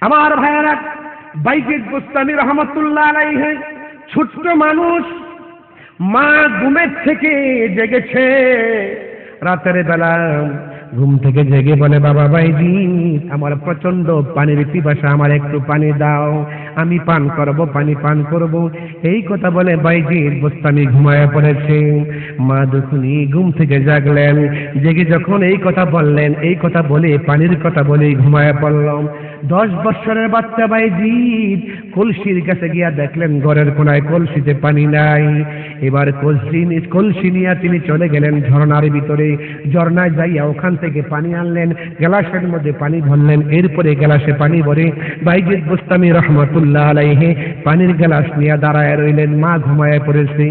আমার ভাইয়ারা বাইজিদ গোস্তানি রহমতুল্লাহ আলাইহে ছোট্ট মানুষ মা ঘুমের থেকে জেগেছে। রাতের বেলা ঘুম থেকে জেগে বলে, বাবা বাইজি আমার প্রচণ্ড পানির পিপাসা, আমার একটু পানি দাও। আমি পান করব, পানি পান করব। এই কথা বলে বাইজির বস্তানি ঘুমায় পড়েছে। মা দুখুনি ঘুম থেকে জাগলেন। জেগে যখন এই কথা বললেন, এই কথা বলে, পানির কথা বলে ঘুমায় পড়লাম। দশ বৎসরের বাচ্চা বাইজিৎ কলসির কাছে গিয়া দেখলেন, ঘরের কোনায় কলসিতে পানি নাই। এবার কলসি কলসি নিয়ে তিনি চলে গেলেন ঝর্ণার ভিতরে। ঝর্ণায় যাইয়া ওখান থেকে পানি আনলেন, গ্লাসের মধ্যে পানি ভরলেন এরপরে গ্লাসে পানি ভরে বাইজিদ বুস্তামি রহমতুল্লাহ আলাইহে পানির গ্লাস নিয়ে দাঁড়ায় রইলেন, মা ঘুমায় পড়েছে।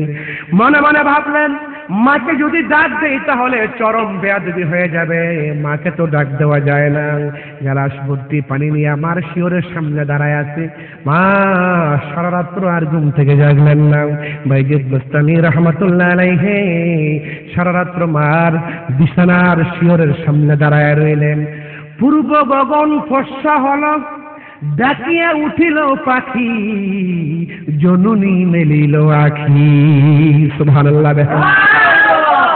মনে মনে ভাবলেন মাকে যদি ডাক দেই, তাহলে চরম বেয়াদবি হয়ে যাবে। মাকে তো ডাক দেওয়া যায় না। গ্লাস ভর্তি পানি নিয়ে আমার শিওরের সামনে দাঁড়ায় আছে। মা, সারা রাত্র আর ঘুম থেকে জাগলেন না। বাইজিৎ বুস্তানি রহমতুল্লাহ সারা রাত্র মার বিছানার শিওরের সামনে দাঁড়ায় রইলেন। পূর্ব গগন ফর্সা হল, ডাকিয়া উঠিল পাখি। জননী মেলিল আখি। সুবহানাল্লাহ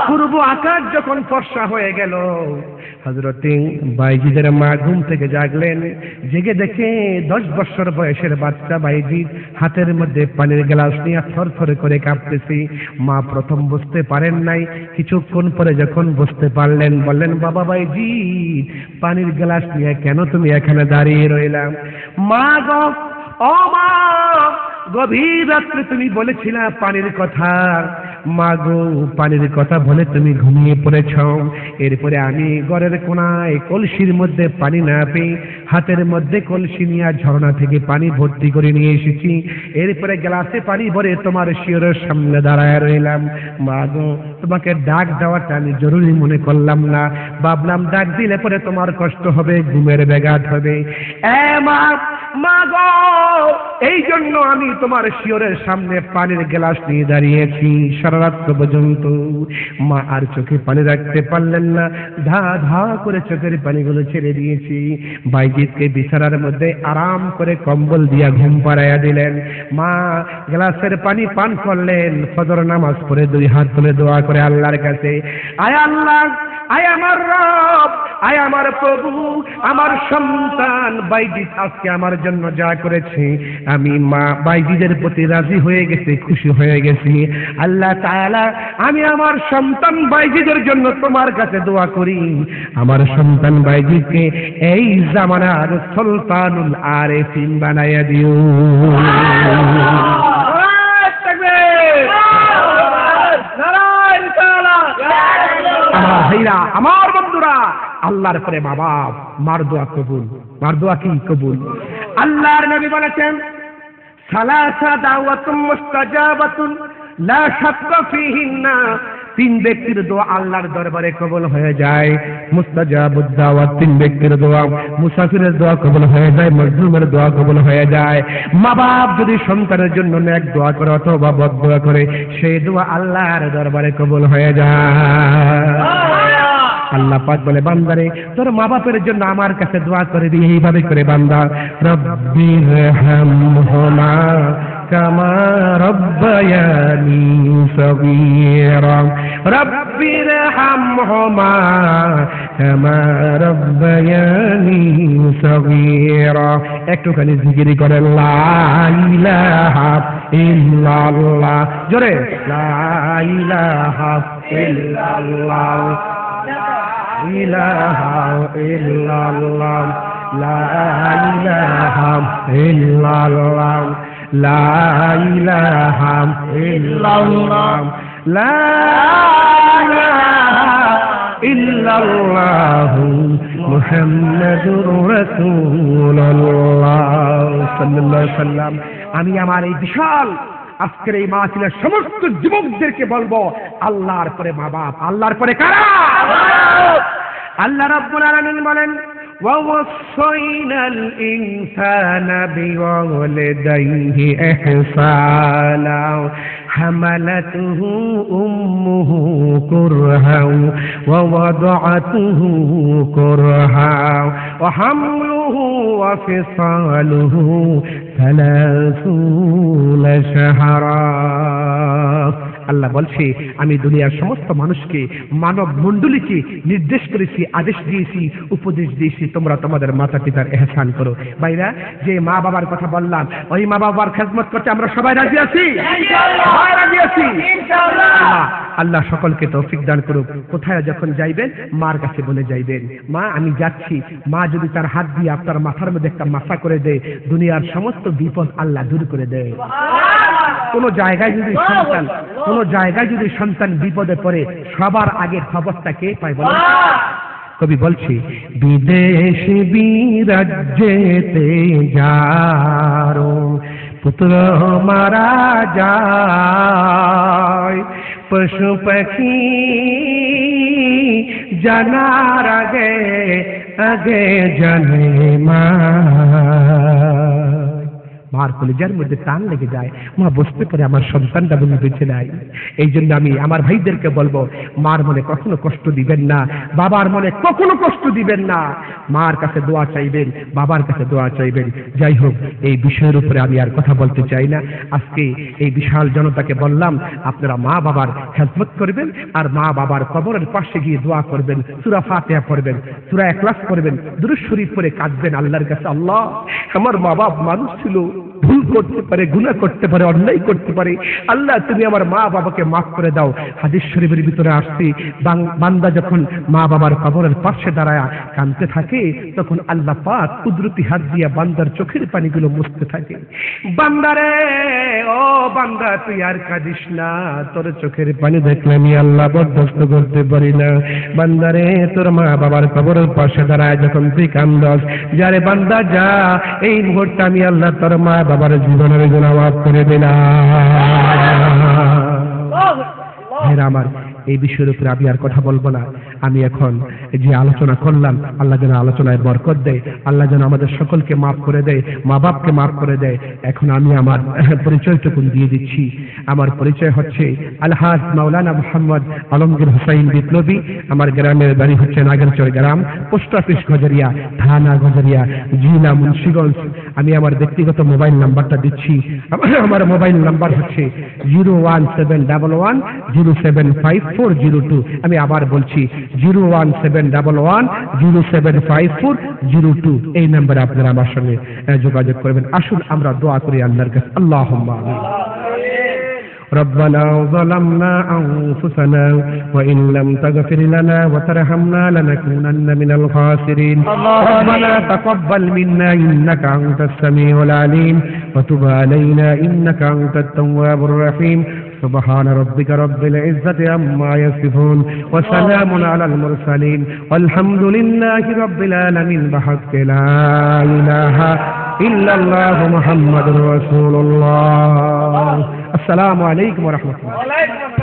পূর্ব আকাশ যখন ফর্সা হয়ে গেল হজরতে বাইজিদের মা ঘুম থেকে জাগলেন। জেগে দেখে দশ বছর বয়সের বাচ্চা বাইজিদ হাতের মধ্যে পানির গ্লাস নিয়ে থর থর করে কাঁপতেছি। মা প্রথম বুঝতে পারেন নাই কিছুক্ষণ পরে যখন বুঝতে পারলেন বললেন বাবা বাইজি পানির গ্লাস নিয়ে কেন তুমি এখানে দাঁড়িয়ে রইলাম মা গো ও মা গভীর রাত্রে তুমি বলেছিলা পানির কথা। মা গো পানির কথা বলে তুমি ঘুমিয়ে পড়েছ। এরপরে আমি ঘরের কোনায় কলসির মধ্যে পানি না পেয়ে হাতের মধ্যে কলসি নিয়ে ঝর্ণা থেকে পানি ভর্তি করে নিয়ে এসেছি। এরপরে গ্লাসে পানি ভরে তোমার শিওরের সামনে দাঁড়ায় রইলাম। মা গো তোমাকে ডাক দেওয়াটা আমি জরুরি মনে করলাম না। ভাবলাম ডাক দিলে পরে তোমার কষ্ট হবে, ঘুমের ব্যাঘাত হবে। এ মা মা গো এই জন্য আমি তোমার শিওরের সামনে পানির গ্লাস নিয়ে দাঁড়িয়েছি। সারা রাত্র পর্যন্ত মা আর চোখে পানি রাখতে পারলেন না। ধা ধা করে চোখের পানিগুলো ছেড়ে দিয়েছি। বাইজিৎকে বিছানার মধ্যে আরাম করে কম্বল দিয়া ঘুম পাড়াইয়া দিলেন। মা গ্লাসের পানি পান করলেন। ফজর নামাজ পরে দুই হাত তুলে দোয়া করে আল্লাহর কাছে। আয় আল্লাহ আয় আমার রব, আয় আমার প্রভু, আমার সন্তান। বাইজিৎ আজকে আমার জন্য যা করেছে, আমি মা বাইজিদের প্রতি রাজি হয়ে গেছে, খুশি হয়ে গেছি। আল্লাহ তাআলা, আমি আমার সন্তান বাইজিদের জন্য তোমার কাছে দোয়া করি। আমার সন্তান বাইজিদকে এই জামানার সুলতানুল আরেফিন বানাইয়া দিও। ভাইরা আমার বন্ধুরা, আল্লাহর পরে মা বাপ, মার দোয়া কবুল। মার দোয়া কি? কবুল। আল্লাহর নবী বলেছেন, সালাসা দাওয়াতুম মুস্তাজাবাতুন, লা শাক্কা ফিহিন্না। তিন ব্যক্তির দোয়া আল্লাহর দরবারে কবুল হয়ে যায়, মুস্তাজাবুদ দাওয়াত তিন ব্যক্তির দোয়া, মুসাফিরের দোয়া কবুল হয়ে যায়, মজলুমের দোয়া কবুল হয়ে যায়। মা বাপ যদি সন্তানের জন্য নেক দোয়া করে অথবা বদ দোয়া করে, সেই দোয়া আল্লাহর দরবারে কবুল হয়ে যায়। আল্লাহ পাক বলে, বান্দারে, তোর মা বাপের জন্য আমার কাছে দোয়া করে দিয়ে এইভাবে করে বান্দা রব্বির হামহুমা কামা রব্বায়ানি সগীরা রব্বির হামহুমা কামা রব্বায়ানি সগীরা। একটুখানি জিকিরি করে লা ইলাহা ইল্লাল্লাহ। জোরে, লা ইলাহা ইল্লাল্লাহ। লা লা সাল্লাম আমি আমার এই বিশাল আজকের এই মাহফিলের সমস্ত যুবকদেরকে বলব, আল্লাহর পরে মা বাপ আল্লাহর পরে কারা? আল্লাহ রাব্বুল আলামিন বলেন ووصينا الإنسان بوالديه إحسانا حملته أمه كرها ووضعته كرها وحمله وفصاله ثلاثون شهرا আল্লাহ বলছে আমি দুনিয়ার সমস্ত মানুষকে মানব মণ্ডলীকে নির্দেশ করেছি আদেশ দিয়েছি উপদেশ দিয়েছি তোমরা তোমাদের মাতা পিতার এহসান করো। ভাইরা যে মা বাবার কথা বললাম ওই মা বাবার খেজমত করতে আমরা সবাই রাজি আছি? সবাই রাজি আছি? আল্লাহ সকলকে তৌফিক দান করুক। কোথায় যখন যাইবেন মার কাছে বলে যাইবেন মা আমি যাচ্ছি। মা যদি তার হাত দিয়ে আপনার মাথার মধ্যে একটা মাথা করে দেয় দুনিয়ার সমস্ত বিপদ আল্লাহ দূর করে দেয়। কোন জায়গায় যদি সন্তান কোন জায়গায় যদি সন্তান বিপদে পড়ে সবার আগে খবরটা কে পায় বলেন? কবি বলছি বিদেশ বিরাজ্যেতে যারো পুত্র মারা যায় পশু পাখি জানার আগে আগে জানে মা মার কলিজার মধ্যে টান লেগে যায়। মা বসতে পারে আমার সন্তানটা বলে বেঁচে নাই। এই জন্য আমি আমার ভাইদেরকে বলব, মার মনে কখনো কষ্ট দিবেন না, বাবার মনে কখনো কষ্ট দিবেন না। মার কাছে দোয়া চাইবেন, বাবার কাছে দোয়া চাইবেন। যাই হোক, এই বিষয়ের উপরে আমি আর কথা বলতে চাই না। আজকে এই বিশাল জনতাকে বললাম, আপনারা মা বাবার খেদমত করবেন আর মা বাবার কবরের পাশে গিয়ে দোয়া করবেন, সুরা ফাতেহা পড়বেন, সুরা একলাস করবেন দুরুদ শরীফ পরে কাঁদবেন আল্লাহর কাছে। আল্লাহ, আমার মা বাপ মানুষ ছিল। ভুল করতে পারে, গুনাহ করতে পারে, অন্যায় করতে পারে, আল্লাহ তুমি আমার মা বাবাকে মাফ করে দাও। হাদিস শরীফের ভিতরে আসছি বান্দা যখন মা বাবার কবরের পাশে দাঁড়ায় কাঁদতে থাকে, তখন আল্লাহ পাক কুদরতি হাত দিয়ে বান্দার চোখের পানিগুলো মুছতে থাকে। বান্দারে ও বান্দা, তুই আর কাঁদিস না, তোর চোখের পানি দেখলে আমি আল্লাহ বরদাস্ত করতে পারি না। বান্দারে তোর মা বাবার কবরের পাশে দাঁড়ায় যখন তুই কান্দস, যারে বান্দা যা, এই মুহূর্তে আমি আল্লাহ তোর মা বাবার জীবনের জন্য মাফ করে দিলাম আমার এই বিষয়ের উপরে আমি আর কথা বলব না। আমি এখন যে আলোচনা করলাম, আল্লাহ যেন আলোচনায় বরকত দেয়, আল্লাহ যেন আমাদের সকলকে মাফ করে দেয় মা বাপকে মাফ করে দেয়, এখন আমি আমার পরিচয়টুকুন দিয়ে দিচ্ছি। আমার পরিচয় হচ্ছে আলহাজ মাওলানা মোহাম্মদ আলমগীর হুসাইন বিপ্লবী, আমার গ্রামের বাড়ি হচ্ছে নাগরচর গ্রাম, পোস্ট অফিস গজরিয়া, থানা গজরিয়া জিনা মুন্সিগঞ্জ। আমি আমার ব্যক্তিগত মোবাইল নাম্বারটা দিচ্ছি। আমার মোবাইল নাম্বার হচ্ছে zero one seven double one zero seven five four zero two. আমি আবার বলছি zero one seven double one zero seven five four zero two এই নাম্বারে আপনারা আমার সঙ্গে আহ, যোগাযোগ করবেন আসুন আমরা দোয়া করি আল্লাহর কাছে আল্লাহ ربنا ظلمنا أنفسنا وإن لم تغفر لنا وترحمنا لنكونن من الخاسرين ربنا تقبل منا إنك أنت السميع العليم وتب علينا إنك أنت التواب الرحيم سبحان ربك رب العزة عما يصفون وسلام على المرسلين والحمد لله رب العالمين بحق لا إله إلا الله محمد رسول الله. السلام عليكم ورحمة الله.